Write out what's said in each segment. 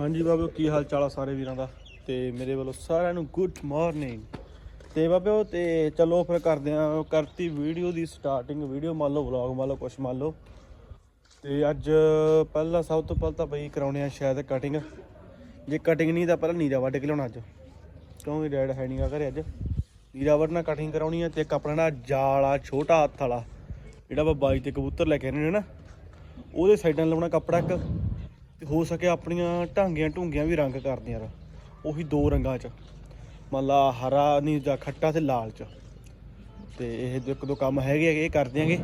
ਹਾਂਜੀ ਬਾਬਿਓ ਕੀ ਹਾਲ ਚਾਲ ਆ ਸਾਰੇ ਵੀਰਾਂ ਦਾ? ਤੇ ਮੇਰੇ ਵੱਲੋਂ ਸਾਰਿਆਂ ਨੂੰ ਗੁੱਡ ਮਾਰਨਿੰਗ ਤੇ ਬਾਬਿਓ ਤੇ ਚਲੋ ਫਿਰ ਕਰਦੇ ਆ ਕਰਤੀ ਵੀਡੀਓ ਦੀ ਸਟਾਰਟਿੰਗ ਵੀਡੀਓ ਮੰਨ ਲਓ ਵਲੌਗ ਮੰਨ ਲਓ, ਕੁਛ ਮੰਨ ਲਓ। ਤੇ ਅੱਜ ਪਹਿਲਾਂ ਸਭ ਤੋਂ ਪਹਿਲਾਂ ਤਾਂ ਬਈ ਕਰਾਉਣੇ ਆ ਸ਼ਾਇਦ ਕਟਿੰਗ ਜੇ ਕਟਿੰਗ ਨਹੀਂ ਤਾਂ ਪਹਿਲਾਂ ਨੀਰਾ ਵੱਢ ਕੇ ਲਿਆਉਣਾ ਅੱਜ। ਕਿਉਂਕਿ ਡੈਡ ਹੈ ਨਹੀਂਗਾ ਘਰੇ ਅੱਜ। ਨੀਰਾ ਵੱਢਣਾ ਕਟਿੰਗ ਕਰਾਉਣੀ ਆ ਤੇ ਇੱਕ ਆਪਣਾ ਨਾ ਜਾਲ ਆ, ਛੋਟਾ ਹੱਥ ਵਾਲਾ। ਜਿਹੜਾ ਆਪਾਂ ਬਾਈ ਤੇ ਕਬੂਤਰ ਲੈ ਕੇ ਆਨੇ ਨੇ ਨਾ, ਉਹਦੇ ਸਾਈਡਾਂ ਲਾਉਣਾ ਕੱਪੜਾ ਇੱਕ। ਤੇ ਹੋ ਸਕੇ ਆਪਣੀਆਂ ਢਾਂਗੀਆਂ ਢੂੰਗੀਆਂ ਵੀ ਰੰਗ ਕਰਦੇ ਯਾਰ। ਉਹੀ ਦੋ ਰੰਗਾਂ 'ਚ। ਮੰਨ ਲਾ ਹਰਾ ਨਹੀਂ ਜਾਂ ਖੱਟਾ ਤੇ ਲਾਲ 'ਚ। ਤੇ ਇਹ ਦੋ ਇੱਕ ਦੋ ਕੰਮ ਹੈਗੇ ਆ, ਇਹ ਕਰ ਦਿਆਂਗੇ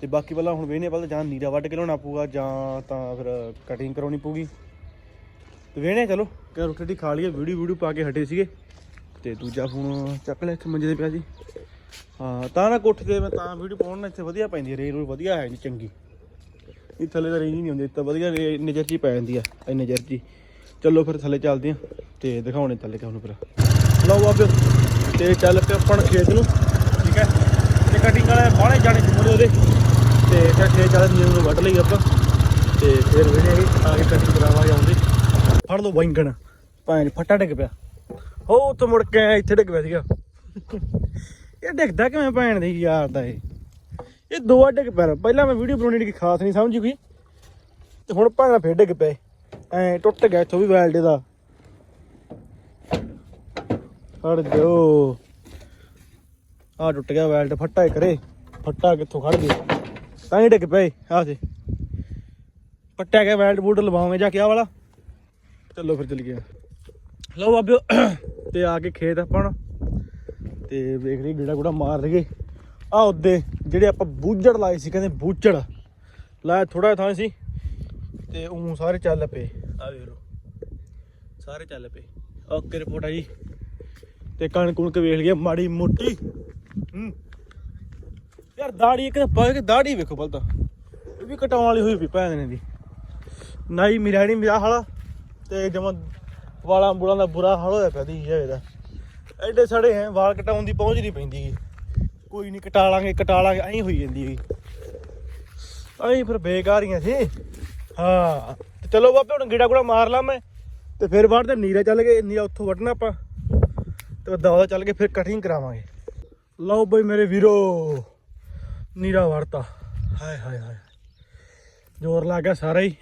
ਤੇ ਬਾਕੀ ਪਹਿਲਾਂ ਹੁਣ ਵੇਹਨੇ ਪਹਿਲਾਂ ਜਾਂ ਨੀਰਾ ਵੱਢ ਕੇ ਲਾਉਣਾ ਪਊਗਾ ਜਾਂ ਤਾਂ ਫਿਰ ਕਟਿੰਗ ਕਰਾਉਣੀ ਪਊਗੀ। ਤੇ ਵੇਹਨੇ ਚਲੋ। ਕਿ ਰੋਟੀ ਰੋਟੀ ਖਾ ਲਈਏ ਵੀਡੀਓ ਵੀਡੀਓ ਪਾ ਕੇ ਹਟੇ ਸੀਗੇ। ਤੇ ਦੂਜਾ ਫੋਨ ਚੱਕ ਲਿਆ ਇੱਥੇ ਮੰਜੇ ਤੇ ਪਿਆ ਸੀ ਹਾਂ ਤਾਂ ਨਾ ਕੋਠੇ ਤੇ ਮੈਂ ਤਾਂ ਵੀਡੀਓ ਪਾਉਣ ਨਾਲ ਇੱਥੇ ਵਧੀਆ ਪੈਂਦੀ ਰੇਲ ਰੂਲ ਵਧੀਆ ਹੈ ਜੀ ਚੰਗੀ। ਇਹ ਥੱਲੇ ਤਾਂ ਰੇਂਜ ਨਹੀਂ ਹੁੰਦੀ ਤਾਂ ਵਧੀਆ ਨਜ਼ਰ ਚ ਹੀ ਪੈ ਜਾਂਦੀ ਆ ਇਹ ਨਜ਼ਰ ਚ ਹੀ। ਚਲੋ ਫਿਰ ਥੱਲੇ ਚੱਲਦੇ ਆ ਤੇ ਦਿਖਾਉਣੇ ਥੱਲੇ ਤੁਹਾਨੂੰ ਫਿਰ। ਲਓ ਆਪ ਤੇ ਚੱਲ ਪਏ ਆਪਾਂ ਖੇਤ ਨੂੰ ਠੀਕ ਹੈ? ਤੇ ਕਟਿੰਗ ਵਾਲੇ ਬਾਹਲੇ ਜਾਣੇ ਜੁਮਲੇ ਉਹਦੇ। ਤੇ ਫਿਰ ਖੇਤ ਵਾਲੇ ਨਿਊ ਨੂੰ ਵੱਢ ਲਈ ਆਪਾਂ। ਤੇ ਫਿਰ ਵੇਲੇ ਆ ਕੇ ਕਟਿੰਗ ਕਰਾਵਾਂਗੇ ਆਉਂਦੇ। ਫੜ ਲਓ ਬੈਂਗਣ ਭਾਂ ਫੱਟਾ ਡਿੱਗ ਪਿਆ। ਹੋ ਉੱਥੇ ਮੁੜ ਕੇ ਆਇਆ, ਇੱਥੇ ਡਿੱਗ ਪਿਆ ਸੀਗਾ। ਇਹ ਡਿੱਗਦਾ ਕਿਵੇਂ ਭੈਣ ਦੀ ਯਾਰ ਦਾ ਇਹ? ਇਹ ਦੋ ਆ ਡਿੱਗ ਪਿਆ ਪਹਿਲਾਂ ਮੈਂ ਵੀਡੀਓ ਬਣਾਉਣੀ ਦੀ ਖਾਸ ਨਹੀਂ ਸਮਝੀ ਕੋਈ। ਤੇ ਹੁਣ ਭਾਂਗਾ ਫੇਰ ਡਿੱਗ ਪਏ। ਐ ਟੁੱਟ ਗਿਆ ਇੱਥੋਂ ਵੀ ਵੈਲਡ ਦਾ ਖੜ ਜੋ ਆ ਟੁੱਟ ਗਿਆ ਵੈਲਡ, ਫੱਟਾ ਕਰੇ। ਫੱਟਾ ਕਿੱਥੋਂ ਖੜ ਗਿਆ। ਤਾਂ ਹੀ ਡਿੱਗ ਪਏ। ਆ ਸੀ ਪੱਟਿਆ ਗਿਆ ਵੈਲਡ ਬੂਟ ਲਵਾਵਾਂਗੇ ਜਾ ਕੇ ਆ ਵਾਲਾ। ਚਲੋ ਫਿਰ ਚੱਲ ਗਿਆ ਲਓ ਬਾਬਿਓ, ਤੇ ਆ ਕੇ ਖੇਤ ਆਪਾਂ ਹੁਣ। ਤੇ ਵੇਖ ਲਈ ਗੇੜਾ ਗੁੜਾ ਮਾਰ ਲਈਏ। ਆ ਉਹਦੇ ਜਿਹੜੇ ਆਪਾਂ ਬੂਝੜ ਲਾਏ ਸੀ ਕਹਿੰਦੇ ਬੂਝੜ। ਲਾਇਆ ਥੋੜਾ ਥਾਂ ਸੀ ਤੇ ਉਹ ਸਾਰੇ ਚੱਲ ਪਏ। ਆ ਵੇਖ ਲਓ। ਸਾਰੇ ਚੱਲ ਪਏ। ਓਕੇ ਰਿਪੋਰਟ ਆ ਜੀ। ਤੇ ਕਣਕ ਕੁਣਕ ਵੇਖ ਲਈਏ ਮਾੜੀ ਮੋਟੀ। ਹੂੰ। ਯਾਰ ਦਾੜੀ ਇੱਕ ਤਾਂ ਪਾ ਕੇ ਦਾੜੀ ਵੇਖੋ ਪਹਿਲਾਂ ਤਾਂ ਇਹ ਵੀ ਕਟਾਉਣ ਵਾਲੀ ਹੋਈ ਪਈ ਭੈਣ ਨੇ ਦੀ। ਨਾਈ ਮੇਰਾ ਨਹੀਂ ਮੇਰਾ ਹਾਲਾ ਤੇ ਜਮਾ ਵਾਲਾਂ ਬੁਲਾਂ ਦਾ ਬੁਰਾ ਹਾਲ ਹੋਇਆ ਪਿਆ ਦੀ ਇਹਦਾ। ਐਡੇ ਸੜੇ ਹੈ ਵਾਲ ਕਟਾਉਣ ਦੀ ਪਹੁੰਚ ਨਹੀਂ ਪੈਂਦੀ। ਕੋਈ ਨਹੀਂ ਕਟਾ ਲਾਂਗੇ ਕਟਾ ਲਾਂਗੇ। ਐਂ ਹੋਈ ਜਾਂਦੀ ਹੈ ਐਂ ਫਿਰ ਬੇਕਾਰੀਆਂ ਸੀ ਹਾਂ, ਤੇ ਚਲੋ ਬਾਬੇ, ਹੁਣ ਗੀੜਾ ਗੁੜਾ ਮਾਰ ਲਾਂ ਮੈਂ। ਤੇ ਫਿਰ ਬਾਹਰ ਤੇ ਨੀਰਾ ਚੱਲ ਗਏ, ਨੀਰਾ ਉੱਥੋਂ ਵੱਢਣਾ ਆਪਾਂ। ਤੇ ਦਵਾ ਚੱਲ ਕੇ ਫਿਰ ਕਟਿੰਗ ਕਰਾਵਾਂਗੇ। ਲਓ ਬਈ ਮੇਰੇ ਵੀਰੋ, ਨੀਰਾ ਵੜਤਾ ਹਾਏ ਹਾਏ ਹਾਏ। ਜ਼ੋਰ ਲੱਗ ਗਿਆ ਸਾਰਾ ਹੀ।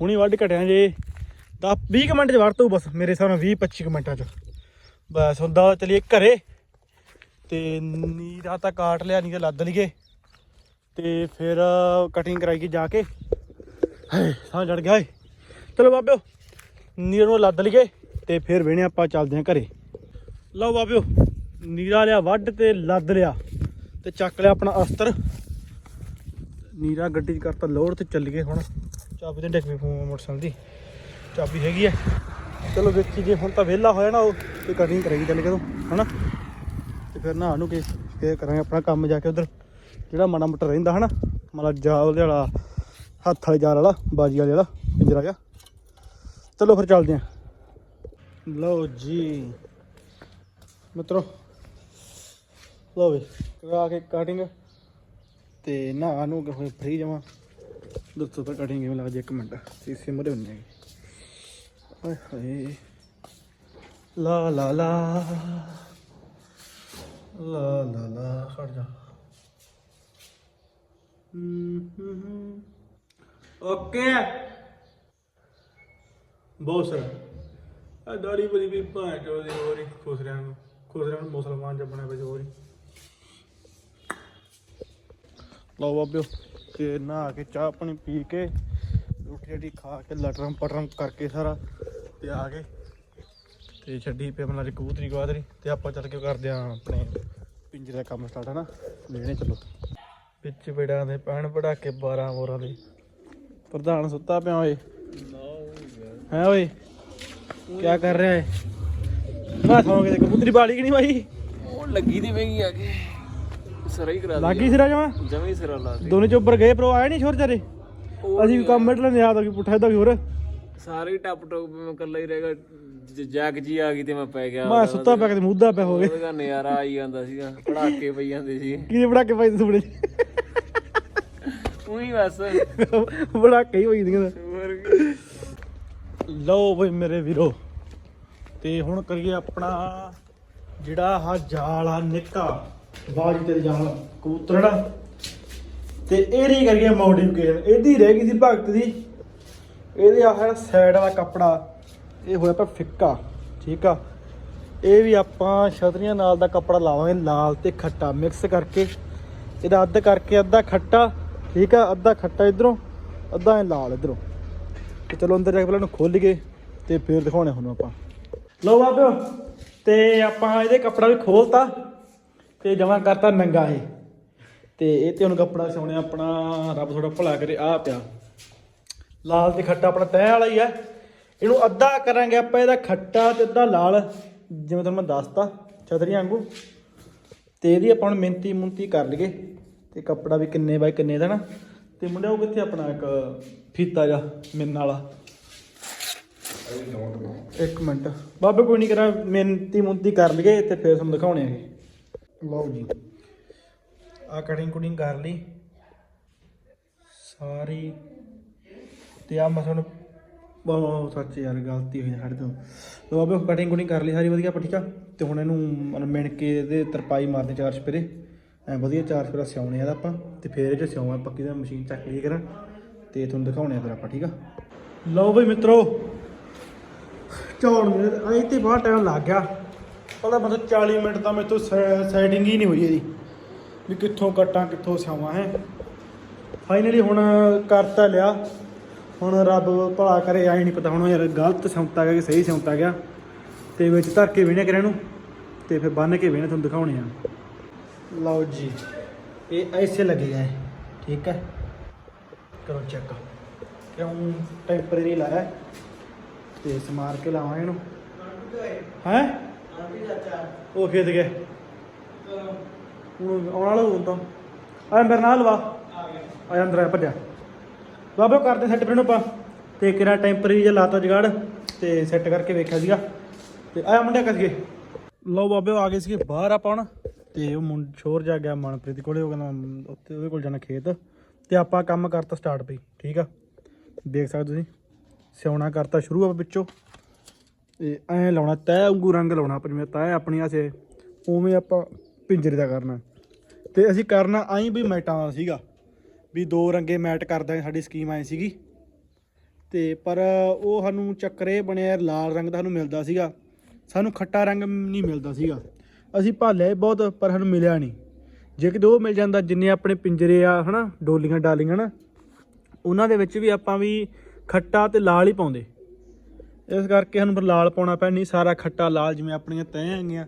ਹੁਣੀ ਵੱਢ ਘਟਿਆ ਜੇ। ਤਾਂ 20 ਕੁ ਮਿੰਟ ਚ ਵੜਤੂ ਬਸ, ਮੇਰੇ ਹਿਸਾਬ ਨਾਲ 20 25 ਕੁ ਮਿੰਟਾਂ ਚ। ਬਸ ਹੁੰਦਾ ਚਲੀਏ ਘਰੇ। ਤੇ ਨੀਰਾ ਤਾਂ ਕਾਟ ਲਿਆ ਨੀਰਾ ਲੱਦ ਲਈਏ। ਤੇ ਫਿਰ ਕਟਿੰਗ ਕਰਾਈਏ ਜਾ ਕੇ। ਹਾਏ, ਸਾਹ ਜੜ ਗਿਆ ਏ। ਚਲੋ ਬਾਬਿਓ, ਨੀਰੇ ਨੂੰ ਲੱਦ ਲਈਏ ਤੇ ਫਿਰ ਵੇਣੇ ਆਪਾਂ ਚੱਲਦੇ ਹਾਂ ਘਰੇ। ਲਓ ਬਾਬਿਓ, ਨੀਰਾ ਲਿਆ ਵੱਢ ਤੇ ਲੱਦ ਲਿਆ ਤੇ ਚੱਕ ਲਿਆ ਆਪਣਾ ਅਸਤਰ। ਨੀਰਾ ਗੱਡੀ 'ਚ ਕਰਤਾ ਲੋਡ ਤੇ ਚੱਲ ਗਏ ਹੁਣ। ਚਾਬੀ ਤੇ ਡਿੱਗ ਪਈ ਮੋਟਰਸਾਈਕਲ ਦੀ। ਚਾਬੀ ਹੈਗੀ ਐ ਚਲੋ ਵੇਖੀ ਜੇ ਹੁਣ ਤਾਂ ਵਿਹਲਾ ਹੋਇਆ ਨਾ ਉਹ, ਤੇ ਕਟਿੰਗ ਕਰਾਈ ਚੱਲ ਕਦੋਂ ਹਨਾ? ਤੇ ਫਿਰ ਨਹਾ ਨੂੰ ਕੇ ਫੇਰ ਕਰਾਂਗੇ ਆਪਣਾ ਕੰਮ ਜਾ ਕੇ ਉਧਰ, ਜਿਹੜਾ ਮਾੜਾ ਮੋਟਾ ਰਹਿੰਦਾ ਹਨਾ, ਮਤਲਬ ਜਾਲ ਉਹਦੇ ਵਾਲਾ, ਹੱਥ ਵਾਲੇ ਜਾਲ ਵਾਲਾ, ਬਾਜੀ ਵਾਲੇ ਵਾਲਾ, ਪਿੰਜਰਾ ਜਿਹਾ। ਚਲੋ ਫਿਰ ਚੱਲਦੇ ਆਂ। ਲਓ ਜੀ। ਮਿੱਤਰੋ, ਲਓ ਵੀ, ਕਰਾ ਕੇ ਕਟਿੰਗ ਤੇ ਨਹਾ ਨੂੰ ਕੇ ਹੋਏ ਫ੍ਰੀ ਜਮਾ ਦੱਸੋ ਤਾਂ ਕਟਿੰਗ ਕਿਵੇਂ ਲੱਗਦੀ, ਇੱਕ ਮਿੰਟ, ਸੀਸੀ ਮਰੇ ਹੁੰਦੇ ਹੈਗੇ। ਹਾਏ ਹਾਏ। ਲਾ ਲਾ ਲਾ। ਲਾ ਲਾ ਲਾ ਖੜ ਜਾ। ਓਕੇ। ਬਹੁਤ ਸਰ ਆ ਦਾੜੀ ਬੜੀ ਵੀ ਭਾਂ ਚੋਦੀ ਹੋ ਰਹੀ ਖੁਸਰਿਆਂ ਨੂੰ। ਖੁਸਰਿਆਂ ਨੂੰ ਮੁਸਲਮਾਨ ਜਿਹਾ ਬਣਿਆ ਪਿਆ ਹੋ। ਰਹੀ ਲਓ ਬਾਬਿਓ ਤੇ ਨਹਾ ਕੇ ਚਾਹ ਪਾਣੀ ਪੀ ਕੇ ਰੋਟੀ ਰੋਟੀ ਖਾ ਕੇ ਲਟਰਮ ਪਟਰਮ ਕਰਕੇ ਸਾਰਾ ਤੇ ਆ ਗਏ। ਤੇ ਛੱਡੀ ਪੇ ਆਪਣਾ ਕਬੂਤਰੀ ਗਵਾਦਰੀ ਤੇ ਆਪਾਂ ਚੱਲ ਕੇ ਕਰਦੇ ਆ ਆਪਣੇ ਪਿੰਜਰੇ ਦਾ ਕੰਮ ਸਟਾਰਟ ਹੈ ਨਾ ਲੈਣੇ ਚਲੋ। ਵਿੱਚ ਬੇੜਾਂ ਦੇ ਪੈਣ ਪੜਾ ਕੇ 12 ਮੋਰਾਂ ਦੇ। ਪ੍ਰਧਾਨ ਸੁੱਤਾ ਪਿਆ ਓਏ। ਹੈ ਓਏ? ਕੀ ਕਰ ਰਿਹਾ ਹੈ ਮੈਂ ਸੌਂ ਕੇ ਤੇ ਕਬੂਤਰੀ ਬਾਲੀ ਕਿ ਨਹੀਂ ਭਾਈ ਉਹ ਲੱਗੀ ਦੀ ਮਹਿੰਗੀ ਆ ਗਈ ਸਰਾ ਹੀ ਕਰਾ ਲੱਗੀ ਸਿਰਾ ਜਮਾ? ਜਮੀ ਸਿਰਾ ਲਾ ਦੇ ਦੋਨੇ ਚੋਬਰ ਗਏ ਪਰ ਆਇਆ ਨਹੀਂ ਛੋਰ ਚਾਰੇ? ਅਸੀਂ ਵੀ ਕੰਮ ਮਿਟ ਲੈਂਦੇ ਯਾਦ ਆ ਕਿ ਪੁੱਠਾ ਇਦਾਂ ਵੀ ਹੋਰ। ਸਾਰੇ ਟੱਪ ਟੋਪ ਮੈਂ ਇਕੱਲਾ ਹੀ ਰਹਿ ਗਿਆ। ਜ- ਜੈਕ ਜੀ ਆ ਗਈ ਤੇ ਮੈਂ ਪੈ ਗਿਆ। ਮੈਂ ਸੁੱਤਾ ਪਿਆ ਕਿਤੇ ਮੁੱਦਾ ਪਿਆ ਹੋਵੇ। ਉਹਦਾ ਨਜ਼ਾਰਾ ਆਈ ਜਾਂਦਾ ਸੀਗਾ ਪੜਾਕੇ ਪਈ ਜਾਂਦੇ ਸੀ। ਕਿਹਦੇ ਬੜਾ ਕੇ ਪਾਈ ਸੁਪਨੇ ਉਹੀ ਬਸ। ਬੜਾ ਕਈ ਹੋਈ ਦੀਆਂ ਹੋਰ ਕੀ। ਲਓ ਬਈ ਮੇਰੇ ਵੀਰੋ ਤੇ ਹੁਣ ਕਰੀਏ ਆਪਣਾ ਜਿਹੜਾ ਆਹ ਜਾਲ ਆ ਨਿੱਕਾ ਬਾਜੀ ਤੇ ਜਾਲ ਕਬੂਤਰੜਾ ਤੇ ਇਹਦੀ ਕਰੀਏ ਮੋਡੀਫਿਕੇਸ਼ਨ। ਇਹਦੀ ਰਹਿ ਗਈ ਸੀ ਭਗਤ ਦੀ। ਇਹਦੇ ਆਹ ਸਾਈਡ ਵਾਲਾ ਕੱਪੜਾ ਇਹ ਹੋਇਆ ਪਿਆ ਫਿੱਕਾ, ਠੀਕ ਆ? ਇਹ ਵੀ ਆਪਾਂ ਛਤਰੀਆਂ ਨਾਲ ਦਾ ਕੱਪੜਾ ਲਾਵਾਂਗੇ, ਲਾਲ ਤੇ ਖੱਟਾ ਮਿਕਸ ਕਰਕੇ। ਇਹਦਾ ਅੱਧ ਕਰਕੇ ਅੱਧਾ ਖੱਟਾ, ਠੀਕ ਆ? ਅੱਧਾ ਖੱਟਾ ਇਧਰੋਂ, ਅੱਧਾ ਇਹ ਲਾਲ ਇਧਰੋਂ। ਤੇ ਚਲੋ ਅੰਦਰ ਜਾ ਕੇ ਪਹਿਲਾਂ ਇਹਨੂੰ ਖੋਲੀਏ ਤੇ ਫਿਰ ਦਿਖਾਉਣੇ ਹੁਣ ਆਪਾਂ। ਲਓ ਬਾਬਿਓ ਤੇ ਆਪਾਂ ਇਹਦੇ ਕੱਪੜਾ ਵੀ ਖੋਲਤਾ ਤੇ ਜਮਾ ਕਰਤਾ ਨੰਗਾ ਇਹ। ਤੇ ਇਹ ਤੇ ਹੁਣ ਕੱਪੜਾ ਸਿਉਣੇ ਆਪਣਾ, ਰੱਬ ਥੋੜਾ ਭਲਾ ਕਰੇ ਆ ਪਿਆ। ਲਾਲ ਤੇ ਖੱਟਾ ਆਪਣਾ ਤੈਅ ਵਾਲਾ ਹੀ ਆ। ਇਹਨੂੰ ਅੱਧਾ ਕਰਾਂਗੇ ਆਪਾਂ ਇਹਦਾ ਖੱਟਾ ਤੇ ਅੱਧਾ ਲਾਲ, ਜਿਵੇਂ ਤੁਹਾਨੂੰ ਮੈਂ ਦੱਸਤਾ, ਛਤਰੀਆਂ ਵਾਂਗੂ। ਤੇ ਇਹਦੀ ਆਪਾਂ ਹੁਣ ਮਿੰਤੀ ਮੁੰਤੀ ਕਰ ਲਈਏ। ਤੇ ਕੱਪੜਾ ਵੀ ਕਿੰਨੇ ਬਾਈ ਕਿੰਨੇ ਦਾ ਨਾ। ਤੇ ਮੁੰਡਿਆ, ਉਹ ਕਿੱਥੇ ਆਪਣਾ ਇੱਕ ਫੀਤਾ ਜਾ ਮਿੰਨ ਵਾਲਾ? ਇੱਕ ਮਿੰਟ। ਬਾਬੇ, ਕੋਈ ਨਹੀਂ ਕਰਾਂ, ਮਿੰਤੀ ਮੁੰਤੀ ਕਰ ਲਈਏ ਤੇ ਫਿਰ ਤੁਹਾਨੂੰ ਦਿਖਾਉਣੇ ਆਗੇ ਲਓ ਜੀ। ਆ ਕਟਿੰਗ ਕੁਟਿੰਗ ਕਰ ਲਈ। ਸਾਰੀ। ਤੇ ਆ ਮੈਂ ਤੁਹਾਨੂੰ ਬਹੁਤ ਸੱਚ ਯਾਰ, ਗਲਤੀ ਹੋਈ ਸਾਡੇ ਤੋਂ। ਲੋ ਬਾਬੇ ਕਟਿੰਗ ਕੁਟਿੰਗ ਕਰ ਲਈ ਸਾਰੀ, ਵਧੀਆ, ਆਪਾਂ ਠੀਕ ਆ? ਤੇ ਹੁਣ ਇਹਨੂੰ ਮਨ ਮਿਣ ਕੇ ਇਹਦੇ ਤਰਪਾਈ ਮਾਰਦੇ ਚਾਰ ਸਪਰੇ ਐ ਵਧੀਆ, ਚਾਰ ਸਪਰਾ ਸਿਉਣੇ ਆ ਆਪਾਂ, ਤੇ ਫੇਰ ਇਹ ਚ ਸਿਉਣਾ, ਪੱਕੀ ਦਾ ਮਸ਼ੀਨ ਚੱਕ ਲਈ ਕਰਾਂ ਤੇ ਤੁਹਾਨੂੰ ਦਿਖਾਉਣੇ ਆ ਫਿਰ ਆਪਾਂ, ਠੀਕ ਆ? ਲਓ ਬਈ ਮਿੱਤਰੋ ਚੌੜ ਮੇਰੇ ਆਈ ਤੇ ਬਹੁਤ ਟਾਈਮ ਲੱਗ ਗਿਆ। ਪਤਾ ਮਤਲਬ 40 ਮਿੰਟ ਤਾਂ ਮੇਰੇ ਤੋਂ ਸੈਟਿੰਗ ਹੀ ਨਹੀਂ ਹੋਈ ਇਹਦੀ। ਵੀ ਕਿੱਥੋਂ ਕੱਟਾਂ, ਕਿੱਥੋਂ ਸਿਆਵਾਂ ਹੈ। ਫਾਈਨਲੀ ਹੁਣ ਕਰਤਾ ਲਿਆ। ਹੁਣ ਰੱਬ ਭਲਾ ਕਰੇ ਆਈ ਨਹੀਂ ਪਤਾ ਹੁਣ ਯਾਰ ਗਲਤ ਸਿਉਂਤਾ ਗਿਆ ਕਿ ਸਹੀ ਸਿਉਂਤਾ ਗਿਆ। ਤੇ ਵਿੱਚ ਧਰ ਕੇ ਵੇਣੇ ਕਰਿਆ ਨੂੰ ਤੇ ਫਿਰ ਬੰਨ ਕੇ ਵੇਣੇ ਤੁਹਾਨੂੰ ਦਿਖਾਉਣੇ ਆ। ਲਓ ਜੀ ਇਹ ਐਸੇ ਲੱਗੇਗਾ ਇਹ, ਠੀਕ ਹੈ? ਕਰੋ ਚੈੱਕ ਕਿਉਂ ਟੈਂਪਰੇਰੀ ਲਾਇਆ? ਹੈ? ਤੇ ਸਮਾਰ ਕੇ ਲਾਵਾਂ ਇਹਨੂੰ। ਹੈ? ਉਹ ਖੇਤ ਗਏ ਹੁਣ ਆਉਣ ਵਾਲਾ ਹੁਣ ਤਾਂ। ਆ ਮੇਰੇ ਨਾਲ ਵਾ। ਆ ਅੰਦਰ ਆ ਭੱਜਾ। ਬਾਬੇ ਕਰਦੇ ਸੈੱਟ ਫਿਰ ਨੂੰ ਆਪਾਂ। ਤੇ ਕਿਰਾ ਟੈਂਪਰੇਰੀ ਜਿਹਾ ਲਾਤਾ ਜਗਾੜ, ਤੇ ਸੈੱਟ ਕਰਕੇ ਵੇਖਿਆ ਸੀਗਾ। ਤੇ ਆਇਆ ਮੁੰਡਿਆ ਕਰਕੇ ਲਓ ਬਾਬੇ ਆ ਗਏ ਸੀਗੇ ਬਾਹਰ ਆਪਾਂ ਹੁਣ। ਤੇ ਉਹ ਮੁੰਡ ਛੋਰ ਜਾ ਗਿਆ ਮਨਪ੍ਰੀਤ ਕੋਲੇ, ਉਹ ਕਹਿੰਦਾ, ਉੱਥੇ ਉਹਦੇ ਕੋਲ ਜਾਣਾ ਖੇਤ। ਤੇ ਆਪਾਂ ਕੰਮ ਕਰਤਾ ਸਟਾਰਟ ਪਈ ਠੀਕ ਆ? ਦੇਖ ਸਕਦੇ ਤੁਸੀਂ, ਸਿਉਣਾ ਕਰਤਾ ਸ਼ੁਰੂ ਆ ਵਿੱਚੋਂ। ਤੇ ਐਂ ਲਾਉਣਾ ਤੈ ਵਾਂਗੂ ਰੰਗ ਲਾਉਣਾ ਆਪਾਂ ਜਿਵੇਂ ਤੈ ਆਪਣੀ ਆਸੇ ਉਵੇਂ ਆਪਾਂ ਪਿੰਜਰੇ ਦਾ ਕਰਨਾ। ਤੇ ਅਸੀਂ ਕਰਨਾ ਆਈ ਵੀ ਮੈਟਾਂ ਦਾ ਸੀਗਾ। ਵੀ ਦੋ ਰੰਗੇ ਮੈਟ ਕਰਦਾ ਸਾਡੀ ਸਕੀਮ ਆਈ ਸੀਗੀ। ਤੇ ਪਰ ਉਹ ਸਾਨੂੰ ਚੱਕਰੇ ਬਣਿਆ ਲਾਲ ਰੰਗ ਦਾ ਸਾਨੂੰ ਮਿਲਦਾ ਸੀਗਾ। ਸਾਨੂੰ ਖੱਟਾ ਰੰਗ ਨਹੀਂ ਮਿਲਦਾ ਸੀਗਾ। ਅਸੀਂ ਭਾਲਿਆ ਬਹੁਤ, ਪਰ ਸਾਨੂੰ ਮਿਲਿਆ ਨਹੀਂ। ਜੇ ਕਿਤੇ ਉਹ ਮਿਲ ਜਾਂਦਾ, ਜਿੰਨੇ ਆਪਣੇ ਪਿੰਜਰੇ ਆ, ਹਨਾ, ਡੋਲੀਆਂ ਡਾਲੀਆਂ ਨਾ, ਉਹਨਾਂ ਦੇ ਵਿੱਚ ਵੀ ਆਪਾਂ ਵੀ ਖੱਟਾ ਤੇ ਲਾਲ ਹੀ ਪਾਉਂਦੇ। ਇਸ ਕਰਕੇ ਸਾਨੂੰ ਫਿਰ ਲਾਲ ਪਾਉਣਾ ਪੈਣਾ ਨਹੀਂ ਸਾਰਾ ਖੱਟਾ ਲਾਲ ਜਿਵੇਂ ਆਪਣੀਆਂ ਤੈਅ ਹੈਗੀਆਂ,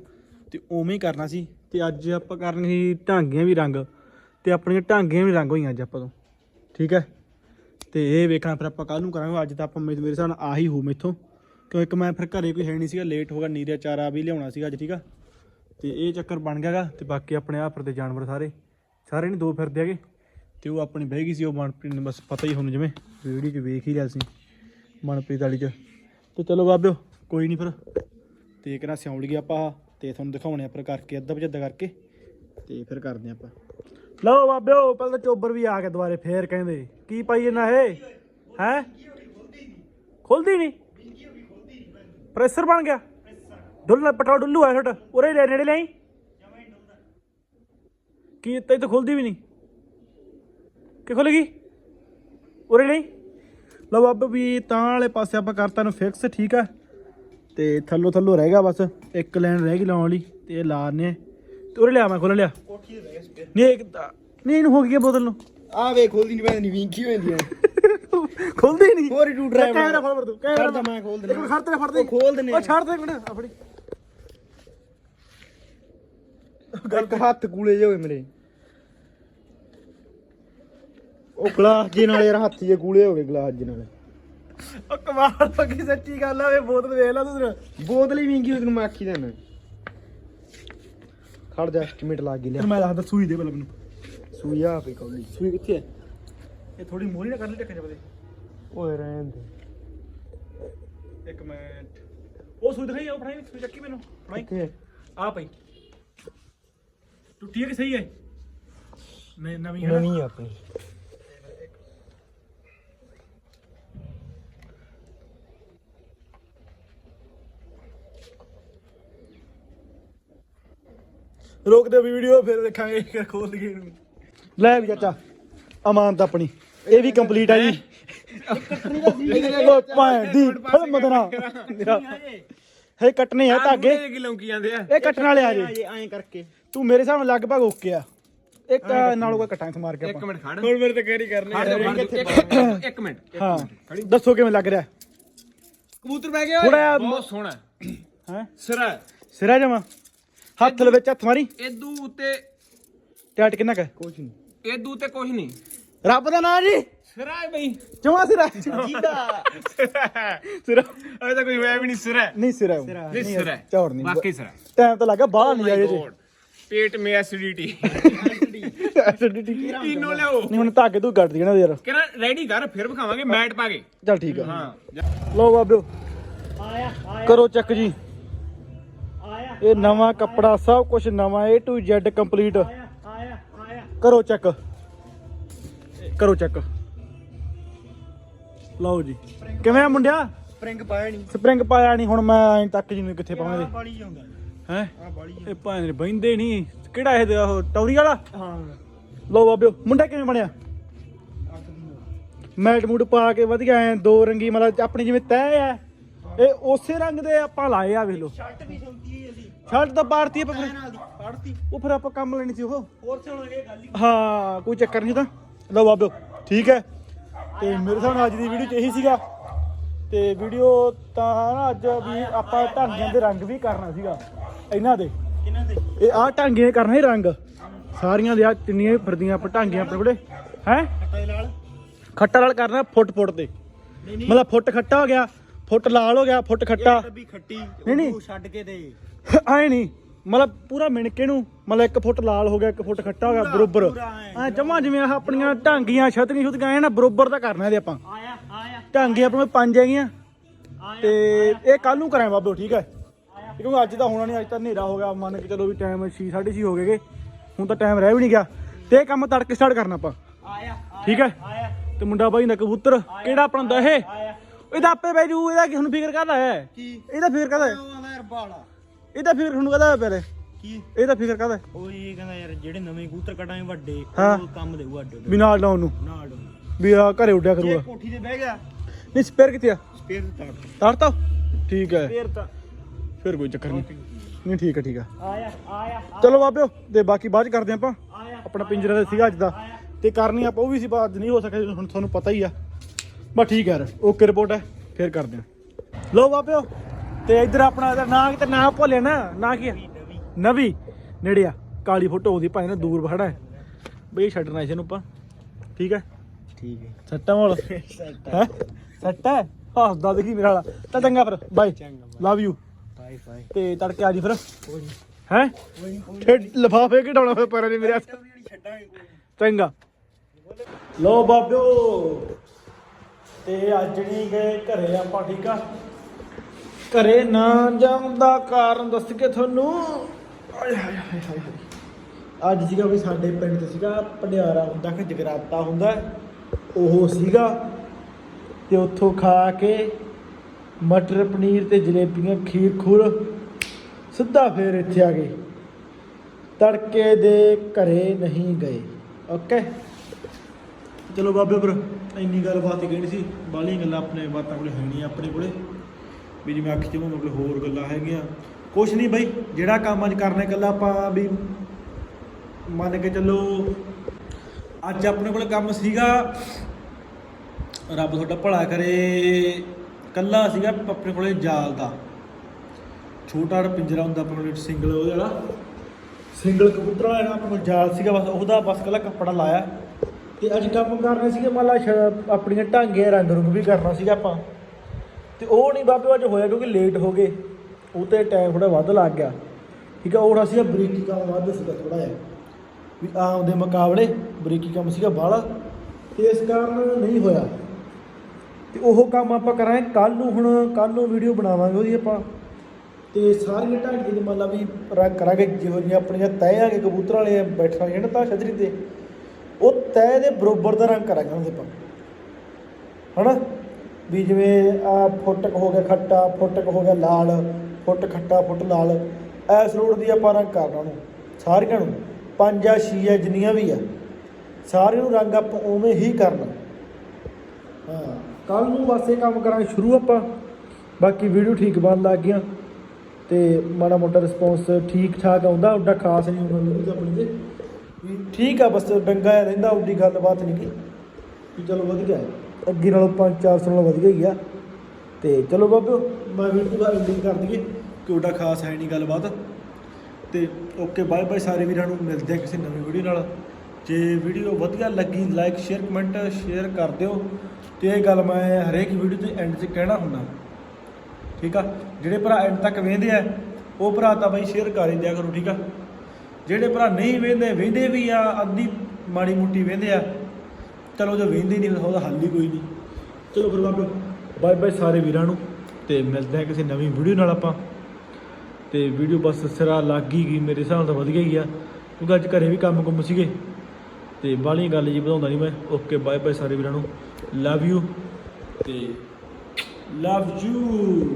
ਤੇ ਉਵੇਂ ਹੀ ਕਰਨਾ ਸੀ। ਤੇ ਅੱਜ ਆਪਾਂ ਕਰਨੀ ਢਾਂਗੀਆਂ ਵੀ ਰੰਗ। ਤੇ ਆਪਣੀਆਂ ਢਾਂਗੀਆਂ ਵੀ ਰੰਗ ਹੋਈਆਂ ਅੱਜ ਆਪਾਂ ਤੋਂ। ਠੀਕ ਹੈ? ਤੇ ਇਹ ਵੇਖਣਾ ਫਿਰ ਆਪਾਂ ਕੱਲ ਨੂੰ ਕਰਾਂਗੇ, ਅੱਜ ਤਾਂ ਆਪਾਂ ਮੇਰੇ ਮੇਰੇ ਹਿਸਾਬ ਨਾਲ ਆਹੀ ਹੋ ਮੈਥੋਂ। ਕਿਉਂ ਇੱਕ ਮੈਂ ਫਿਰ ਘਰੇ ਕੋਈ ਹੈ ਨਹੀਂ ਸੀਗਾ ਲੇਟ ਹੋ ਗਿਆ ਨੀਰਿਆ ਚਾਰਾ ਵੀ ਲਿਆਉਣਾ ਸੀਗਾ ਅੱਜ, ਠੀਕ ਆ? ਤੇ ਇਹ ਚੱਕਰ ਬਣ ਗਿਆਗਾ ਤੇ ਬਾਕੀ ਆਪਣੇ ਆਹ ਫਿਰਦੇ ਜਾਨਵਰ ਸਾਰੇ। ਸਾਰੇ ਨਹੀਂ ਦੋ ਫਿਰਦੇ ਹੈਗੇ। ਤੇ ਉਹ ਆਪਣੀ ਬਹਿ ਗਈ ਸੀ, ਉਹ ਮਨਪ੍ਰੀਤ ਨੂੰ ਬਸ ਪਤਾ ਹੀ ਹੁਣ ਜਿਵੇਂ ਵੀਡੀਓ 'ਚ ਵੇਖ ਹੀ ਲਿਆ ਸੀ, ਮਨਪ੍ਰੀਤ ਵਾਲੀ 'ਚ। ਤੇ ਚਲੋ ਬਾਬਿਓ, ਕੋਈ ਨਹੀਂ ਫਿਰ। ਤੇ ਕਿਹੜਾ ਸਿਉਂ ਲਈਏ ਆਪਾਂ ਤੇ ਤੁਹਾਨੂੰ ਦਿਖਾਉਣੇ ਆ ਪਰ ਕਰਕੇ, ਅੱਧਾ ਪਜੱਦਾ ਕਰਕੇ। ਤੇ ਫਿਰ ਕਰਦੇ ਆਪਾਂ। ਲਓ ਬਾਬਿਓ, ਪਹਿਲਾਂ ਤਾਂ ਚੋਬਰ ਵੀ ਆ ਕੇ ਦੁਬਾਰੇ, ਫੇਰ ਕਹਿੰਦੇ, ਕੀ ਪਾਈ ਇਹਨਾਂ ਇਹ? ਹੈ? ਖੁੱਲਦੀ ਨਹੀਂ? ਪ੍ਰੈਸ਼ਰ ਬਣ ਗਿਆ? ਡੁੱਲ ਪਟਾ ਡੁੱਲੂ ਆ ਛੋਟਾ ਉਰੇ ਲੈ, ਨੇੜੇ ਲਈ ਕੀ ਇੱਥੇ ਤਾਂ ਖੁੱਲਦੀ ਵੀ ਨਹੀਂ? ਕਿ ਖੁੱਲ ਗਈ? ਉਰੇ ਲਈ? ਲਓ ਬਾਬੇ ਵੀ ਤਾਂ ਵਾਲੇ ਪਾਸੇ ਆਪਾਂ ਕਰਤਾ ਨੂੰ ਫਿਕਸ ਠੀਕ ਆ। ਤੇ ਥੱਲੋ ਥੱਲੋ ਰਹਿ ਗਿਆ ਬਸ, ਇੱਕ ਲਾਈਨ ਰਹਿ ਗਈ ਲਾਉਣ ਵਾਲੀ, ਤੇ ਇਹ ਲਾਣੇ ਤੇ ਉਰੇ ਲਿਆ, ਮੈਂ ਖੋਲ ਲਿਆ। ਨਹੀਂ ਇੱਕ ਤਾਂ- ਨਹੀਂ ਇਹਨੂੰ ਹੋ ਗਈ ਬੋਤਲ ਨੂੰ। ਆ ਵੇ ਖੋਲਦੀ ਨਹੀਂ ਪੈਂਦੀ ਵਿੰਕੀ ਹੁੰਦੀ ਹੈ ਖੁੱਲਦੀ ਹੀ ਨਹੀਂ ਹੋਰ ਹੀ ਟੂਟ ਰਿਹਾ ਕੈਮਰਾ ਫੜ ਤੂੰ ਕੈਮਰਾ ਖੜ ਜਾ, ਮੈਂ ਖੋਲ ਦਿੰਦਾ। ਇੱਕ ਮਿੰਟ ਖੜ ਤੇ ਫੜ ਦੇ ਉਹ ਖੋਲ ਦਿੰਦੇ ਉਹ ਆ। ਛੱਡ ਦੇ ਇੱਕ ਮਿੰਟ ਆਪਣੀ ਇੱਕ ਹੱਥ ਕੂਲੇ ਜੇ ਹੋਏ ਮੇਰੇ। ਉਹ ਗਲਾਸ ਜੇ ਨਾਲ ਯਾਰ ਹੱਥ ਜੇ ਕੂਲੇ ਹੋ ਗਏ ਗਲਾਸ ਜੇ ਨਾਲ। ਉਹ ਕਮਾਲ ਤੋਂ ਕੀ ਸੱਚੀ ਗੱਲ ਆ ਵੇ ਬੋਤਲ ਵੇਖ ਲੈ ਤੂੰ ਬੋਤਲ ਹੀ ਵਿੰਗੀ ਤੈਨੂੰ ਮੈਂ ਆਖੀ ਦੇਣਾ ਖੜ ਜਾ ਐਸਟੀਮੇਟ ਲਾ ਕੇ ਲਿਆ। ਮੈਂ ਦੱਸਦਾ ਸੂਈ ਦੇ ਪਹਿਲਾਂ ਮੈਨੂੰ। ਸੂਈ ਆ ਪਈ ਕੌਲੀ ਸੂਈ ਕਿੱਥੇ ਹੈ ਇਹ ਥੋੜੀ ਮੋਰੀ ਨਾ ਕਰ ਲਈ ਟੱਕੇ ਜਬਦੇ ਓਏ ਰਹਿਣ ਦੇ। ਇੱਕ ਮਿੰਟ। ਉਹ ਸੂਈ ਦਿਖਾਈ ਆ ਉਹ ਫੜਾਈ ਸੂਈ ਚੱਕੀ ਮੈਨੂੰ ਫੜਾਈ। ਕਿੱਥੇ ਆ? ਪਈ ਟੁੱਟੀ ਹੈ ਕਿ ਸਹੀ ਹੈ ਨਹੀਂ ਨਵੀਂ ਹੈ ਨਾ? ਨਵੀਂ ਆ ਆਪਣੀ ਰੋਕ ਦੇ ਵੀਡੀਓ ਫਿਰ ਦੇਖਾਂਗੇ ਖੋਲ ਲਈਏ ਇਹਨੂੰ। ਲੈ ਵੀ ਚਾਚਾ ਅਮਾਨਤ ਆਪਣੀ। ਇਹ ਵੀ ਕੰਪਲੀਟ ਆ ਜੀ। ਉਹ ਭੈਣ ਦੀ ਫੜ ਮਦਨਾ। ਹੈ ਕੱਟਨੇ ਆ ਧਾਗੇ। ਕੀ ਲੌਂਕੀ ਜਾਂਦੇ ਆ। ਇਹ ਕੱਟਣ ਵਾਲੇ ਆ ਜੀ। ਐਂ ਕਰਕੇ। ਤੂੰ ਮੇਰੇ ਹਿਸਾਬ ਨਾਲ ਲਗਭਗ ਓਕੇ ਆ। ਇੱਕ ਨਾਲੋਂ ਕੋਈ ਕੱਟਾਂ ਮਾਰ ਕੇ ਇੱਕ ਆਪਾਂ। ਮਿੰਟ ਖੜ। ਹੁਣ ਮੇਰੇ ਤੇ ਕੈਰੀ ਕਰਨੇ ਇੱਕ- ਇੱਕ ਮਿੰਟ। ਹਾਂ ਦੱਸੋ ਕਿਵੇਂ ਲੱਗ ਰਿਹਾ? ਕਬੂਤਰ ਬਹਿ ਗਿਆ ਜਿਹਾ- ਬਹੁਤ ਸੋਹਣਾ ਹੈ। ਸਿਰਾ ਸਿਰਾ ਜਮਾ। ਹੱਥ ਦੇ ਵਿੱਚ ਹੱਥ ਮਾਰੀ। ਇਦੂ ਉਤੇ ਟੈਟ ਕਿੰਨਾ ਕੁ ਕੁਝ ਨਹੀਂ। ਇਦੂ ਤੇ ਕੁਝ ਨਹੀਂ। ਰੱਬ ਦਾ ਨਾਮ ਜੀ। ਸਿਰਾ ਹੈ ਬਈ। ਜਮਾ ਸਿਰਾ ਜੀਦਾ। ਸਿਰਾ ਅਜੇ ਤਾਂ ਕੋਈ ਹੋਇਆ ਵੀ ਨਹੀਂ ਸਿਰਾ ਨਹੀਂ ਸਿਰਾ। ਨਹੀਂ ਸਿਰਾ। ਝੌੜ ਨਹੀਂ ਵਾਕਈ ਸਿਰਾ ਟਾਈਮ ਤਾਂ ਲੱਗਾ ਬਾਹਰ ਨਹੀਂ ਜਾਏ ਜੀ। ਪੇਟ ਮੇ ਐਸਿਡਿਟੀ। ਐਸਿਡਿਟੀ ਇਨੋ ਲਿਓ ਨਹੀਂ ਹੁਣ ਧਾਗੇ ਤੂੰ ਕੱਟ ਦੇਣਾ ਯਾਰ। ਕਿਹੜਾ ਰੈਡੀ ਕਰ ਫਿਰ ਵਿਖਾਵਾਂਗੇ ਮੈਟ ਪਾ ਕੇ। ਚੱਲ ਠੀਕ ਆ। ਹਾਂ। ਲੋ ਬਾਬਿਓ। ਆਇਆ ਆਇਆ। ਕਰੋ ਚੱਕ ਜੀ। ਇਹ ਨਵਾਂ ਕੱਪੜਾ ਸਭ ਕੁਝ ਨਵਾਂ A to Z ਕੰਪਲੀਟ ਕਰੋ ਚੈੱਕ ਕਰੋ ਚੈੱਕ ਲਓ ਜੀ। ਕਿਵੇਂ ਆ ਮੁੰਡਿਆ? ਸਪ੍ਰਿੰਗ ਪਾਇਆ ਨਹੀਂ ਸਪਰਿੰਗ ਪਾਇਆ ਨਹੀਂ ਹੁਣ ਮੈਂ ਐਂ ਤੱਕ ਜੀ ਨੂੰ ਕਿੱਥੇ ਪਾਵਾਂਗੇ। ਬਾਲੀ ਜਾਂਦਾ। ਹੈ? ਇਹ ਭਾਂ ਬੈਂਦੇ ਨਹੀਂ ਕਿਹੜਾ ਇਹ ਉਹ ਟੌਰੀ ਵਾਲਾ? ਹਾਂ। ਲਓ ਬਾਬਿਓ ਮੁੰਡਾ ਕਿਵੇਂ ਬਣਿਆ? ਮੈਟ ਮੂਡ ਪਾ ਕੇ ਵਧੀਆ ਐ ਦੋ ਰੰਗੀ ਮਤਲਬ ਆਪਣੀ ਜਿਵੇਂ ਤੈਅ ਹੈ ਇਹ ਉਸੇ ਰੰਗ ਦੇ ਆਪਾਂ ਲਾਏ ਆ ਵੇਖ ਲਓ। ਸ਼ਰਟ ਵੀ ਸੌਂਦੀ ਸ਼ਰਟ ਤਾਂ ਪਾਰਤੀ ਆ ਪਰ ਫਿਰ- ਨਾਲ ਦੀ ਪੜਤੀ। ਉਹ ਫਿਰ ਆਪਾਂ ਕੰਮ ਲੈਣੀ ਸੀ ਉਹ। ਹੋਰ ਸੁਣਾਂਗੇ ਗੱਲ ਹੀ ਹਾਂ ਕੋਈ ਚੱਕਰ ਨਹੀਂ ਤਾਂ। ਲਓ ਬਾਬਿਓ ਠੀਕ ਹੈ। ਤੇ ਮੇਰੇ ਹਿਸਾਬ ਨਾਲ ਅੱਜ ਦੀ ਵੀਡੀਓ ਚ ਇਹੀ ਸੀਗਾ। ਤੇ ਵੀਡੀਓ ਤਾਂ ਨਾ ਅੱਜ ਵੀ ਆਪਾਂ ਢਾਂਗਿਆਂ ਦੇ ਰੰਗ ਵੀ ਕਰਨਾ ਸੀਗਾ। ਇਹਨਾਂ ਦੇ। ਕਿਹਨਾਂ ਦੇ? ਇਹ ਆਹ ਢਾਂਗੇ ਕਰਨੇ ਰੰਗ। ਸਾਰੀਆਂ ਦੇ ਆ ਤਿੰਨੀਆਂ ਫਿਰਦੀਆਂ ਆਪਾਂ ਢਾਂਗੀਆਂ ਆਪਣੇ ਕੋਲੇ। ਹੈ? ਖੱਟੇ ਨਾਲ ਖੱਟਾ ਨਾਲ ਕਰਨਾ ਫੁੱਟ ਫੁੱਟ ਤੇ। ਨਹੀਂ ਨਹੀਂ। ਮਤਲਬ ਫੁੱਟ ਖੱਟਾ ਹੋ ਗਿਆ ਫੁੱਟ ਲਾਲ ਹੋ ਗਿਆ ਫੁੱਟ ਖੱਟਾ। ਡੱਬੀ ਖੱਟੀ ਨਹੀਂ, ਨਹੀਂ। ਛੱਡ ਕੇ ਦੇ। ਐ ਨਹੀਂ ਮਤਲਬ ਪੂਰਾ ਮਿਣਕੇ ਨੂੰ ਮਤਲਬ ਇੱਕ ਫੁੱਟ ਲਾਲ ਹੋ ਗਿਆ ਇੱਕ ਫੁੱਟ ਖੱਟਾ ਹੋ ਗਿਆ ਬਰੋਬਰ। ਐਂ। ਜਮਾ ਜਿਵੇਂ ਆਹ ਆਪਣੀਆਂ ਢਾਂਗੀਆਂ ਛਤਰੀਆਂ ਛੁਤਰੀਆਂ ਐ ਨਾ ਬਰੋਬਰ ਦਾ ਕਰਨਾ ਇਹਦੇ ਆਪਾਂ। ਆਇਆ ਆਪਣੇ ਪੰਜ ਹੈਗੀਆਂ। ਤੇ ਇਹ ਕੱਲ ਨੂੰ ਕਰਾਂ ਬਾਬੂ ਠੀਕ ਹੈ? ਕਿਉਂਕਿ ਅੱਜ ਤਾਂ ਹੋਣਾ ਨਹੀਂ ਅੱਜ ਤਾਂ ਹਨੇਰਾ ਹੋ ਗਿਆ ਮੰਨ ਕੇ ਚਲੋ ਵੀ ਟਾਈਮ 6 6:30 ਹੋ ਗਏਗੇ ਹੁਣ ਤਾਂ ਟਾਈਮ ਰਹਿ ਵੀ ਨਹੀਂ ਗਿਆ। ਤੇ ਇਹ ਕੰਮ ਤੜਕੇ ਸਟਾਰਟ ਕਰਨਾ ਆਪਾਂ। ਆਇਆ ਠੀਕ ਹੈ? ਤੇ ਮੁੰਡਾ ਬਾਈ ਦਾ ਕਬੂਤਰ ਕਿਹੜਾ ਆਪਣਾ ਹੁੰਦਾ ਇਹ? ਇਹਦਾ ਆਪੇ ਬੈਜੂ ਇਹਦਾ ਕੀ ਹੁਣ ਫਿਕਰ ਕਰਦਾ ਹੈ? ਕੀ? ਇਹਦਾ ਫਿਕਰ ਕਰਦਾ ਹੈ? ਯਾਰ ਬਾਲਾ ਇਹਦਾ ਫਿਕਰ ਕਰਦਾ ਹੈ ਪਹਿਲੇ ਕੀ? ਇਹਦਾ ਫਿਕਰ ਕਰਦਾ ਹੈ ਉਹ ਇਹ ਕਹਿੰਦਾ ਯਾਰ ਜਿਹੜੇ ਨਵੇਂ ਕਬੂਤਰ ਕਟਾਏ ਵੱਡੇ। ਉਹ ਕੰਮ ਦੇਊ ਅੱਡ ਵੀ ਨਾਲ ਲਾਉਣ ਨੂੰ। ਨਾਲ ਵੀ ਆ ਘਰੇ ਉੱਡਿਆ ਕਰੂਗਾ। ਕੋਠੀ ਤੇ ਬਹਿ ਗਿਆ। ਨਹੀਂ ਸਪੇਅਰ ਕਿੱਥੇ ਆ? ਸਪੇਅਰ ਤਾੜ ਤਾਰਤਾ? ਠੀਕ ਹੈ। ਸਪੇਅਰ ਤਾਂ। ਫਿਰ ਕੋਈ ਚੱਕਰ ਨਹੀਂ। ਨਹੀਂ ਠੀਕ ਹੈ ਠੀਕ ਹੈ। ਆਇਆ ਆਇਆ ਚਲੋ ਬਾਬਿਓ ਤੇ ਬਾਕੀ ਬਾਅਦ ਚ ਕਰਦੇ ਆਪਾਂ। ਆਪਣਾ ਪਿੰਜਰਾ ਦਾ ਸੀਗਾ ਅੱਜ ਦਾ। ਤੇ ਕਰਨੀ ਆਪਾਂ ਉਹ ਵੀ ਸੀ ਅੱਜ ਨਹੀਂ ਹੋ ਸਕਿਆ ਹੁਣ ਤੁਹਾਨੂੰ ਪਤਾ ਹੀ ਆ। ਬਸ ਠੀਕ ਹੈ ਓਕੇ ਰਿਪੋਰਟ ਹੈ ਫਿਰ ਕਰਦੇ ਆ ਲੋ ਬਾਬਿਓ ਤੇ ਇੱਧਰ ਆਪਣਾ ਇਹਦਾ ਨਾਂ ਤੇ ਨਾਂ ਭੁੱਲਿਆ ਨਾ ਨਾਂ ਕੀ ਨਵੀ ਨੇੜੇ ਆ ਕਾਲੀ ਫੋਟੋ ਉਹਦੀ ਭਾਵੇਂ ਨਾ ਦੂਰ ਖੜਾ ਹੈ ਬਈ ਛੱਡਣਾ ਇਸ ਨੂੰ ਆਪਾਂ। ਠੀਕ ਹੈ ਠੀਕ ਹੈ। ਸੱਟਾ ਮੋਲ। ਹੈ? ਸੱਟਾ? ਹੱਸਦਾ ਦੇਖੀ ਮੇਰਾ ਵਾਲਾ। ਤਾਂ ਚੰਗਾ ਫਿਰ bye love you bye bye ਤੇ ਤੜਕੇ ਆ ਜੀ ਫਿਰ। ਹੈ? ਲਫਾਫੇ ਘਟਾਉਣਾ ਫਿਰ ਪੈਰਾਂ ਦੇ ਮੇਰੇ ਚੰਗਾ। ਲੋ ਬਾਬਿਓ। ਤੇ ਅੱਜ ਨਹੀਂ ਗਏ ਘਰੇ ਆਪਾਂ ਠੀਕ ਆ? ਘਰੇ ਨਾ ਜਾਣ ਦਾ ਕਾਰਨ ਦੱਸ ਕੇ ਤੁਹਾਨੂੰ। ਆਏ ਹਾਏ ਹਾਏ ਹਾਏ ਹਾਏ। ਅੱਜ ਸੀਗਾ ਵੀ ਸਾਡੇ ਪਿੰਡ 'ਚ ਸੀਗਾ ਭੰਡਿਆਰਾ ਹੁੰਦਾ, ਕਿ ਜਗਰਾਤਾ ਹੁੰਦਾ, ਉਹ ਸੀਗਾ। ਤੇ ਉੱਥੋਂ ਖਾ ਕੇ ਮਟਰ, ਪਨੀਰ ਤੇ ਜਲੇਬੀਆਂ, ਖੀਰ, ਖੂਰ ਸਿੱਧਾ ਫੇਰ ਇੱਥੇ ਆ ਗਏ। ਤੜਕੇ ਦੇ ਘਰੇ ਨਹੀਂ ਗਏ। ਓਕੇ? ਚਲੋ ਬਾਬੇ ਪਰ ਇੰਨੀ ਗੱਲਬਾਤ ਹੀ ਕਹਿਣੀ ਸੀ। ਬਾਹਲੀਆਂ ਗੱਲਾਂ ਆਪਣੇ ਬਾਤਾਂ ਕੋਲੇ ਹੈ ਨਹੀਂ, ਆਪਣੇ ਕੋਲੇ। ਵੀ ਜਿਵੇਂ ਆਖੀ ਜਾਵਾਂ ਮਤਲਬ ਹੋਰ ਗੱਲਾਂ ਹੈਗੀਆਂ। ਕੁਛ ਨਹੀਂ ਬਈ, ਜਿਹੜਾ ਕੰਮ ਅੱਜ ਕਰਨਾ ਇਕੱਲਾ ਆਪਾਂ ਵੀ ਮੰਨ ਕੇ ਚੱਲੋ ਅੱਜ ਆਪਣੇ ਕੋਲ ਕੰਮ ਸੀਗਾ, ਰੱਬ ਤੁਹਾਡਾ ਭਲਾ ਕਰੇ ਕੱਲਾ ਸੀਗਾ ਆਪਣੇ ਕੋਲੇ ਜਾਲ ਦਾ। ਛੋਟਾ ਜਿਹਾ ਪਿੰਜਰਾ ਹੁੰਦਾ ਆਪਣੇ ਕੋਲ ਸਿੰਗਲ ਉਹ ਜਿਹੜਾ ਸਿੰਗਲ ਕਬੂਤਰ ਵਾਲਾ ਜਿਹੜਾ ਆਪਣੇ ਕੋਲ ਜਾਲ ਸੀਗਾ, ਬਸ ਉਹਦਾ ਬਸ ਕੱਲਾ ਕੱਪੜਾ ਲਾਇਆ। ਤੇ ਅੱਜ ਕੰਮ ਕਰਨੇ ਸੀਗੇ ਮਾਲਾ ਆਪਣੀਆਂ ਢਾਂਗੇ ਰੰਗ ਰੁੰਗ ਵੀ ਕਰਨਾ ਸੀਗਾ ਆਪਾਂ। ਤੇ ਉਹ ਨਹੀਂ ਬਾਬੇ ਅੱਜ ਹੋਇਆ ਕਿਉਂਕਿ ਲੇਟ ਹੋ ਗਏ। ਉਹ ਤੇ ਟਾਈਮ ਥੋੜਾ ਵੱਧ ਲੱਗ ਗਿਆ। ਠੀਕ ਆ ਉਹ ਸੀਗਾ ਬਰੀਕੀ ਕੰਮ ਵੱਧ ਸੀਗਾ ਥੋੜਾ ਜਿਹਾ। ਵੀ ਆਮ ਦੇ ਮੁਕਾਬਲੇ ਬਰੀਕੀ ਕੰਮ ਸੀਗਾ ਬਾਹਲਾ। ਤੇ ਇਸ ਕਾਰਨ ਨਹੀਂ ਹੋਇਆ। ਤੇ ਉਹ ਕੰਮ ਆਪਾਂ ਕਰਾਂਗੇ ਕੱਲ ਨੂੰ ਹੁਣ ਕੱਲ ਨੂੰ ਵੀਡੀਓ ਬਣਾਵਾਂਗੇ ਉਹਦੀ ਆਪਾਂ। ਤੇ ਸਾਰੀਆਂ ਢਾਂਗੇ ਦੀ ਮੰਨ ਲਾ ਵੀ ਰੰਗ ਕਰਾਂਗੇ, ਜਿਹੋ ਜਿਹੀਆਂ ਆਪਣੀਆਂ ਤੈਅ ਆ ਕੇ ਕਬੂਤਰ ਵਾਲੇ ਬੈਠਾ ਜਿਹੜਾ ਤਾਂ ਛਤਰੀ ਤੇ। ਉਹ ਤੈਅ ਦੇ ਬਰੋਬਰ ਦਾ ਰੰਗ ਕਰਾਂਗੇ ਉਹਦੇ ਆਪਾਂ। ਹਨਾ? ਵੀ ਜਿਵੇਂ ਆ ਫੁੱਟਕ ਹੋ ਗਿਆ ਖੱਟਾ ਫੁੱਟਕ ਹੋ ਗਿਆ ਲਾਲ, ਫੁੱਟ ਖੱਟਾ, ਫੁੱਟ ਲਾਲ, ਐਸ ਰੋਡ ਦੀ ਆਪਾਂ ਰੰਗ ਕਰਨਾ ਉਹਨੂੰ, ਸਾਰਿਆਂ ਨੂੰ, ਪੰਜ ਆ, ਛੇ ਆ, ਜਿੰਨੀਆਂ ਵੀ ਆ, ਸਾਰਿਆਂ ਨੂੰ ਰੰਗ ਆਪਾਂ ਉਵੇਂ ਹੀ ਕਰਨਾ ਹਾਂ ਕੱਲ ਨੂੰ ਬਸ ਇਹ ਕੰਮ ਕਰਾਂਗੇ ਸ਼ੁਰੂ ਆਪਾਂ, ਬਾਕੀ ਵੀਡੀਓ ਠੀਕ ਬਣ ਲੱਗ ਗਈਆਂ, ਤੇ ਮਾੜਾ ਮੋਟਾ ਰਿਸਪੌਂਸ ਠੀਕ ਠਾਕ ਆਉਂਦਾ ਉੱਡਾ ਖਾਸ ਨਹੀਂ ਹੁੰਦਾ ਵੀਡੀਓ ਆਪਣੀ ਤੇ ਵੀ ਠੀਕ ਆ ਬਸ, ਡੰਗਾ ਜਿਹਾ ਰਹਿੰਦਾ ਉੱਡੀ ਗੱਲਬਾਤ ਨਹੀਂ ਕਿ ਚਲੋ ਵਧੀਆ ਹੈ। ਅੱਗੇ ਨਾਲੋਂ 5-400 ਨਾਲੋਂ ਵਧੀਆ ਹੀ ਆ। ਤੇ ਚਲੋ ਬਾਬਿਓ, ਮੈਂ ਵੀਡੀਓ ਦਾ ਐਂਡਿੰਗ ਕਰ ਦਈਏ, ਕਿ ਉਹਦਾ ਖਾਸ ਹੈ ਨਹੀਂ ਗੱਲਬਾਤ। ਤੇ ਓਕੇ, ਬਾਏ ਬਾਏ ਸਾਰੇ ਵੀਰਾਂ ਨੂੰ, ਮਿਲਦੇ ਆ ਕਿਸੇ ਨਵੀਂ ਵੀਡੀਓ ਨਾਲ। ਜੇ ਵੀਡੀਓ ਵਧੀਆ ਲੱਗੀ ਲਾਈਕ ਸ਼ੇਅਰ ਕਮੈਂਟ ਸ਼ੇਅਰ ਕਰ ਦਿਓ। ਤੇ ਇਹ ਗੱਲ ਮੈਂ ਹਰੇਕ ਵੀਡੀਓ ਦੇ ਐਂਡ 'ਚ ਕਹਿਣਾ ਹੁੰਦਾ। ਠੀਕ ਆ? ਜਿਹੜੇ ਭਰਾ ਐਂਡ ਤੱਕ ਵੇਖਦੇ ਆ, ਉਹ ਭਰਾ ਤਾਂ ਬਾਈ ਸ਼ੇਅਰ ਕਰ ਹੀ ਦਿਆ ਕਰੋ, ਠੀਕ ਆ? ਜਿਹੜੇ ਭਰਾ ਨਹੀਂ ਵੇਖਦੇ ਵੇਖਦੇ ਵੀ ਆ, ਅੱਧੀ ਮਾੜੀ ਮੁੱਟੀ ਵੇਖਦੇ ਆ ਚਲੋ ਜੋ ਵੇਖਦੇ ਨਹੀਂ ਉਹਦਾ ਹੱਲ ਹੀ ਕੋਈ ਨਹੀਂ। ਚਲੋ ਫਿਰ ਬਾਬੇ, ਬਾਏ ਬਾਏ ਸਾਰੇ ਵੀਰਾਂ ਨੂੰ ਤੇ ਮਿਲਦੇ ਆ ਕਿਸੇ ਨਵੀਂ ਵੀਡੀਓ ਨਾਲ ਆਪਾਂ। ਤੇ ਵੀਡੀਓ ਬਸ ਸਿਰਾ ਲੱਗ ਹੀ ਗਈ, ਮੇਰੇ ਹਿਸਾਬ ਨਾਲ ਵਧੀਆ ਹੀ ਆ। ਕਿਉਂਕਿ ਅੱਜ ਘਰੇ ਵੀ ਕੰਮ ਕੁੰਮ ਸੀਗੇ। ਤੇ ਬਾਹਲੀ ਗੱਲ ਜੀ ਵਧਾਉਂਦਾ ਨਹੀਂ ਮੈਂ। ਓਕੇ, ਬਾਏ ਬਾਏ ਸਾਰੇ ਵੀਰਾਂ ਨੂੰ। ਲਵ ਯੂ ਤੇ ਲਵ ਯੂ